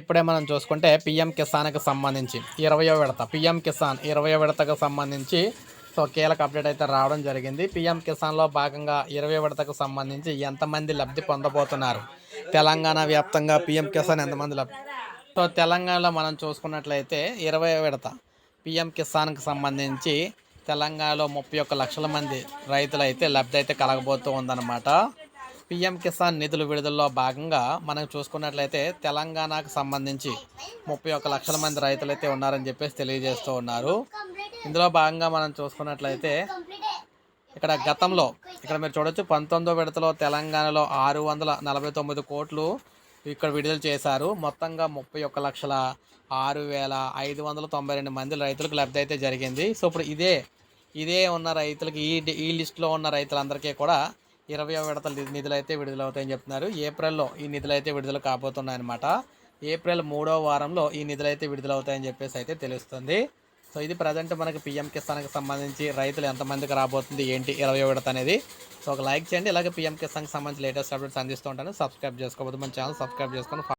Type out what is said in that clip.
ఇప్పుడే మనం చూసుకుంటే పిఎం కిసాన్కి సంబంధించి ఇరవయో విడత పిఎం కిసాన్ ఇరవయో విడతకు సంబంధించి సో కీలక అప్డేట్ అయితే రావడం జరిగింది. పిఎం కిసాన్లో భాగంగా ఇరవై విడతకు సంబంధించి ఎంతమంది లబ్ధి పొందబోతున్నారు? తెలంగాణ వ్యాప్తంగా పిఎం కిసాన్ ఎంతమంది లబ్ధి సో తెలంగాణలో మనం చూసుకున్నట్లయితే ఇరవై విడత పిఎం కిసాన్కి సంబంధించి తెలంగాణలో ముప్పై ఒక్క లక్షల మంది రైతులు అయితే లబ్ధి అయితే కలగబోతూ ఉందన్నమాట. పిఎం కిసాన్ నిధుల విడుదలలో భాగంగా మనం చూసుకున్నట్లయితే తెలంగాణకు సంబంధించి ముప్పై ఒక్క లక్షల మంది రైతులైతే ఉన్నారని చెప్పేసి తెలియజేస్తూ ఉన్నారు. ఇందులో భాగంగా మనం చూసుకున్నట్లయితే ఇక్కడ గతంలో ఇక్కడ మీరు చూడొచ్చు పంతొమ్మిదో విడతలో తెలంగాణలో ఆరు వందల నలభై తొమ్మిది కోట్లు ఇక్కడ విడుదల చేశారు. మొత్తంగా ముప్పై ఒక్క లక్షల ఆరు వేల ఐదు వందల తొంభై రెండు మంది రైతులకు లబ్ధి అయితే జరిగింది. సో ఇప్పుడు ఇదే ఇదే ఉన్న రైతులకి ఈ ఈ లిస్టులో ఉన్న రైతులందరికీ కూడా ఇరవై విడత నిధులు అయితే విడుదలవుతాయని చెప్తున్నారు. ఏప్రిల్లో ఈ నిధులు అయితే విడుదల కాబోతున్నాయన్నమాట. ఏప్రిల్ మూడో వారంలో ఈ నిధులు అయితే విడుదలవుతాయని చెప్పేసి అయితే తెలుస్తుంది. సో ఇది ప్రజెంట్ మనకి పిఎం కిసాన్కి సంబంధించి రైతులు ఎంతమందికి రాబోతుంది ఏంటి ఇరవై విడత అనేది. సో ఒక లైక్ చేయండి అలాగే పిఎం కిసాన్కి సంబంధించి లేటెస్ట్ అప్డేట్స్ అందిస్తూ ఉంటాను. సబ్స్క్రైబ్ చేసుకోవద్దు మన ఛానల్ సబ్స్క్రైబ్ చేసుకొని